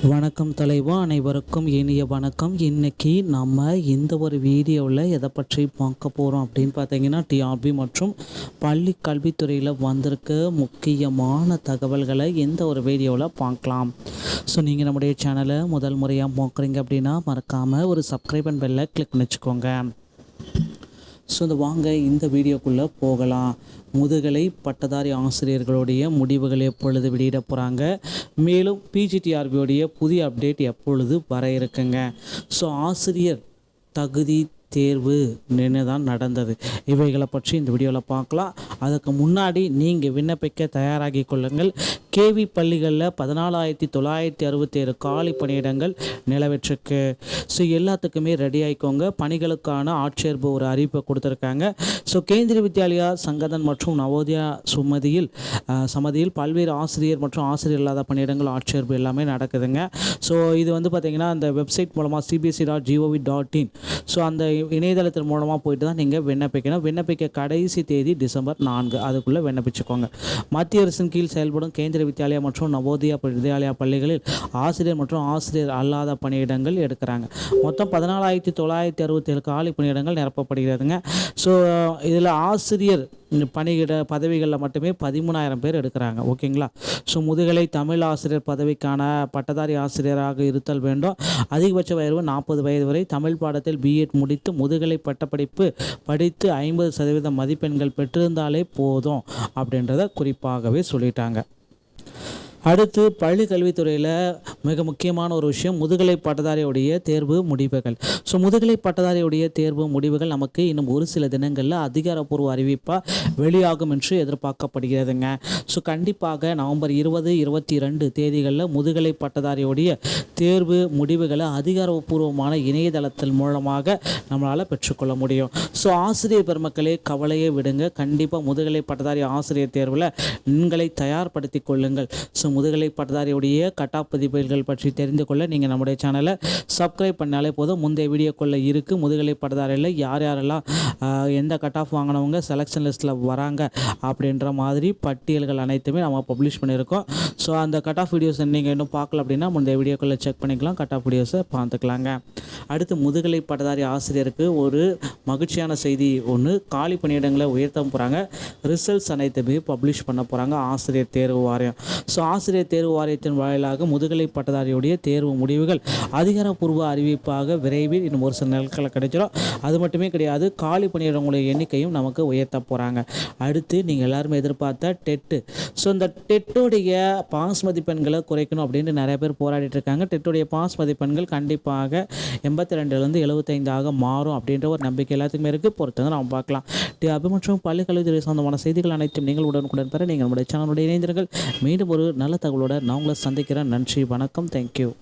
வணக்கம் தலைவா அனைவருக்கும் இனிய வணக்கம். இன்னைக்கு நம்ம இந்த ஒரு வீடியோவில் எதை பற்றி பார்க்க போகிறோம் அப்படின்னு பார்த்தீங்கன்னா டிஆர்பி மற்றும் பள்ளி கல்வித்துறையில் வந்திருக்க முக்கியமான தகவல்களை இந்த ஒரு வீடியோவில் பார்க்கலாம். ஸோ நீங்கள் நம்முடைய சேனலை முதல் முறையாக பார்க்குறீங்க அப்படின்னா மறக்காமல் ஒரு சப்ஸ்கிரைப் அண்ட் பெல்லை கிளிக் பண்ணிச்சுக்கோங்க ஸோ இந்த வாங்க இந்த வீடியோக்குள்ளே போகலாம். முதுகலை பட்டதாரி ஆசிரியர்களுடைய முடிவுகள் எப்பொழுது வெளியிட போகிறாங்க மேலும் பிஜிடிஆர்பியோடைய புதிய அப்டேட் எப்பொழுது வர இருக்குங்க? ஸோ ஆசிரியர் தகுதி தேர்வு நின்று தான் நடந்தது. இவைகளை பற்றி இந்த வீடியோவில் பார்க்கலாம். அதுக்கு முன்னாடி நீங்கள் விண்ணப்பிக்க தயாராகி கொள்ளுங்கள். கேவி பள்ளிகளில் பதினாலாயிரத்தி தொள்ளாயிரத்தி அறுபத்தேழு காலி பணியிடங்கள் நிலவற்றிருக்கு. ஸோ எல்லாத்துக்குமே ரெடி ஆகிக்கோங்க பணிகளுக்கான ஆட்சேர்ப்பு ஒரு அறிவிப்பை கொடுத்துருக்காங்க. ஸோ கேந்திரிய வித்யாலயா சங்கதன் மற்றும் நவோதயா சுமதியில் சமதியில் பல்வேறு ஆசிரியர் மற்றும் ஆசிரியர் இல்லாத பணியிடங்கள் ஆட்சேர்ப்பு எல்லாமே நடக்குதுங்க. ஸோ இது வந்து பார்த்திங்கன்னா அந்த வெப்சைட் மூலமாக CBSE dot gov dot in so அந்த இணையதளத்தின் மூலமாக போயிட்டு தான் நீங்கள் விண்ணப்பிக்கணும். விண்ணப்பிக்க கடைசி தேதி டிசம்பர் நான்கு. அதுக்குள்ளே விண்ணப்பிச்சுக்கோங்க. மத்திய அரசின் கீழ் செயல்படும் கேந்திர வித்யாலயா மற்றும் நவோதயா வித்யாலயா பள்ளிகளில் ஆசிரியர் மற்றும் ஆசிரியர் அல்லாத பணியிடங்கள் எடுக்கிறாங்க. மொத்தம் பதினாலாயிரத்தி தொள்ளாயிரத்தி அறுபத்தேழு காலி பணியிடங்கள் நிரப்பப்படுகிறதுங்க. ஸோ இதில் ஆசிரியர் பணியிட பதவிகளில் மட்டுமே பதிமூணாயிரம் பேர் எடுக்கிறாங்க. ஓகேங்களா? ஸோ முதுகலை தமிழ் ஆசிரியர் பதவிக்கான பட்டதாரி ஆசிரியராக இருத்தல் வேண்டும். அதிகபட்ச வயது நாற்பது வயது வரை. தமிழ் பாடத்தில் பிஎட் முடித்து முதுகலை பட்டப்படிப்பு படித்து ஐம்பது சதவீதம் மதிப்பெண்கள் பெற்றிருந்தாலே போதும் அப்படின்றத குறிப்பாகவே சொல்லிட்டாங்க. அடுத்து பள்ளி கல்வித்துறையில் மிக முக்கியமான ஒரு விஷயம் முதுகலை பட்டதாரியுடைய தேர்வு முடிவுகள். ஸோ முதுகலை பட்டதாரியுடைய தேர்வு முடிவுகள் நமக்கு இன்னும் ஒரு சில தினங்களில் அதிகாரப்பூர்வ அறிவிப்பாக வெளியாகும் என்று எதிர்பார்க்கப்படுகிறதுங்க. ஸோ கண்டிப்பாக நவம்பர் இருபது இருபத்தி ரெண்டு தேதிகளில் முதுகலை பட்டதாரியுடைய தேர்வு முடிவுகளை அதிகாரப்பூர்வமான இணையதளத்தின் மூலமாக நம்மளால் பெற்றுக்கொள்ள முடியும். ஸோ ஆசிரியர் பெருமக்களே கவலையை விடுங்க. கண்டிப்பாக முதுகலை பட்டதாரி ஆசிரியர் தேர்வில் உங்களை தயார்படுத்திக் கொள்ளுங்கள். ஸோ முதுகலை பட்டதாரியுடைய கட் பதிவுகள் பற்றி தெரிந்து கொள்ள நீங்கள் நம்முடைய சேனலை சப்ஸ்கிரைப் பண்ணாலே போதும். முந்தைய வீடியோக்குள்ளே இருக்குது முதுகலை பட்டதாரியில் யார் யாரெல்லாம் எந்த கட் ஆஃப் வாங்கினவங்க செலெக்ஷன் லிஸ்ட்டில் வராங்க அப்படின்ற மாதிரி பட்டியல்கள் அனைத்துமே நம்ம பப்ளிஷ் பண்ணியிருக்கோம். ஸோ அந்த கட் ஆஃப் வீடியோஸ் நீங்கள் இன்னும் பார்க்கல அப்படின்னா முந்தைய வீடியோக்குள்ளே செக் பண்ணிக்கலாம். கட் ஆஃப் வீடியோஸை பார்த்துக்கலாங்க. அடுத்து முதுகலை பட்டதாரி ஆசிரியருக்கு ஒரு மகிழ்ச்சியான செய்தி ஒன்று காலி பணியிடங்களை உயர்த்த போகிறாங்க ரிசல்ட்ஸ் அனைத்துமே பப்ளிஷ் பண்ண போகிறாங்க ஆசிரியர் தேர்வு வாரியம். ஸோ ஆசிரியர் தேர்வு வாரியத்தின் வாயிலாக முதுகலை பட்டதாரியுடைய தேர்வு முடிவுகள் அதிகாரப்பூர்வ அறிவிப்பாக விரைவில் இன்னும் ஒரு சில நாட்களில் கிடைச்சிடும் அது மட்டுமே கிடையாது காலி பணியிடங்களுடைய எண்ணிக்கையும் நமக்கு உயர்த்த போகிறாங்க அடுத்து நீங்கள் எல்லாருமே எதிர்பார்த்த டெட்டு. ஸோ இந்த டெட்டுடைய பாஸ் மதிப்பெண்களை குறைக்கணும் அப்படின்ட்டு நிறைய பேர் போராடிட்டு இருக்காங்க. டெட்டுடைய பாஸ் மதிப்பெண்கள் கண்டிப்பாக எண்பத்தி ரெண்டுலேருந்து எழுபத்தைந்தாக மாறும் அப்படின்ற ஒரு நம்பிக்கை எல்லாத்துக்குமே இருக்குது பொறுத்தவங்க நாம் நம்ம பார்க்கலாம். டி மற்றும் பள்ளிக்கல்வித்துறை சொந்தமான செய்திகள் அனைத்தும் நீங்கள் உடனுக்குடன் பெற நீங்கள் நம்முடைய சேனலுடைய இணைந்தீர்கள் மீண்டும் ஒரு நல்ல தகவலோட நான் உங்களை சந்திக்கிறேன். நன்றி வணக்கம். Come. thank you